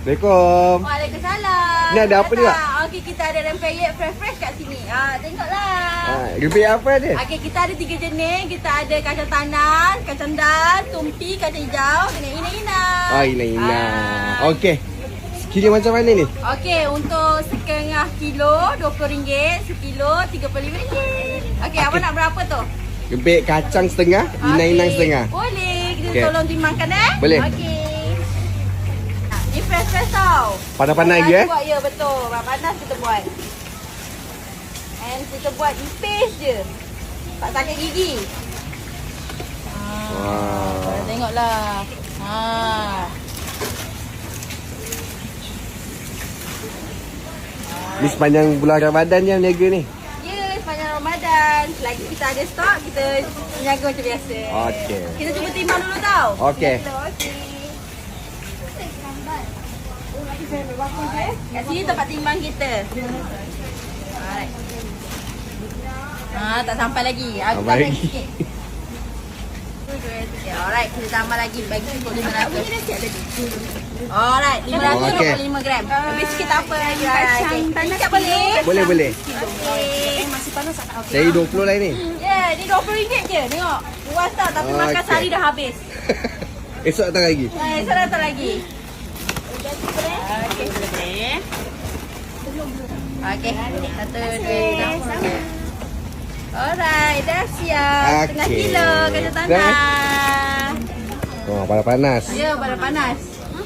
Assalamualaikum. Waalaikumsalam. Ni ada apa ni. Okey, kita ada rempeyek fresh-fresh kat sini. Ah, tengoklah. Ha, lebih apa dia? Okey, kita ada tiga jenis. Kita ada kacang tanah, kacang dan, tumpi, kacang hijau dengan ina-ina. Oh, ina-ina. Ah. Okey. Kira macam mana ni? Okey, untuk setengah kilo RM20, sekilo RM35. Okey, awak nak berapa tu? Gembik kacang setengah, inang-inang Okey, setengah. Boleh. Kita Okey. tolong timbangkan eh. Boleh. Okey. Ni fresh-fresh tau. Panas-panas Panas lagi, eh? Buat, ya betul. Panas kita buat. And kita buat nipis je. Tak sakit gigi. Wah. Ah, tengoklah. Ha. Ni sepanjang bulan Ramadan je niaga ni. Ya, sepanjang Ramadan. Selagi kita ada stok, kita jaga macam biasa. Okey. Kita cuba timbang dulu tau. Okey. Okey. Kat sini tempat timbang kita. Alright. Ah, tak sampai lagi. Aku Sampai tambah lagi. sikit. Alright, kita tambah lagi bagi untuk 500. Alright, 500 Okey. 25 gram. Lebih sikit tak apa. Kacang tanah sikit boleh? Boleh, boleh. Okey. Masih panas tak? Saya 20 lah ni. Ya, yeah, ni RM20 je. Tengok. Puas tau tapi makan sehari dah habis. Esok datang lagi. Eh, saya datang lagi. Okey, boleh. Okey, satu, dua, tiga. Alright, dah siap. Setengah Okey. kilo kacang tanah. Oh, panas-panas. Ya, pada panas.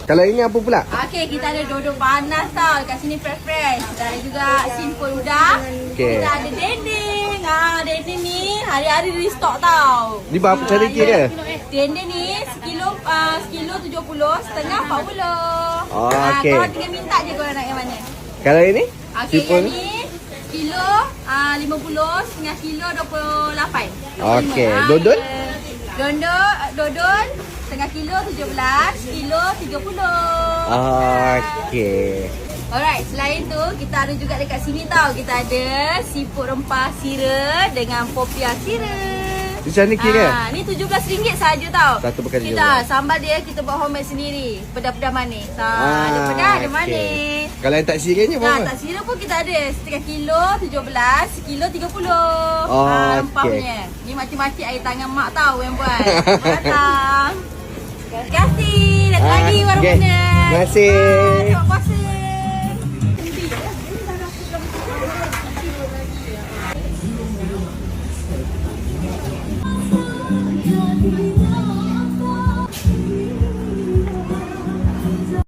Kalau ini apa pula? Okey, kita ada dodol panas tau. Kat sini fresh-fresh. Ada juga simple udang. Okey. Kita ada dendeng. Ah, dendeng ni hari-hari restock tau. Ni berapa cara kira? Dendeng ni sekilo uh, sekilo 70, setengah 40. Oh, Ah, okey. Korang tinggal minta je korang nak yang mana. Kalau ini? Okey, yang ni kilo uh, 50, setengah kilo 28. Okey, Ah, dodol? Dodol, dodol setengah kilo 17, kilo 30. Okey. Alright, selain tu kita ada juga dekat sini tau. Kita ada siput rempah sira dengan popia sira. Macam ni kira? Ah, ni RM17 saja tau. Satu perkara Kita sambal dia kita buat homemade sendiri. Pedas-pedas manis. Ha, Ah, ada pedas, ada okey. manis. Kalau yang tak siranya Nah, berapa? tak sira pun kita ada. Setengah kilo 17, sekilo 30. Oh, Ah, rempahnya. Ni makcik-makcik air tangan mak tau yang buat. Datang. Terima kasih. Datang Ah, lagi warung mana. Terima kasih. Ah, Selamat puasa. Thank you.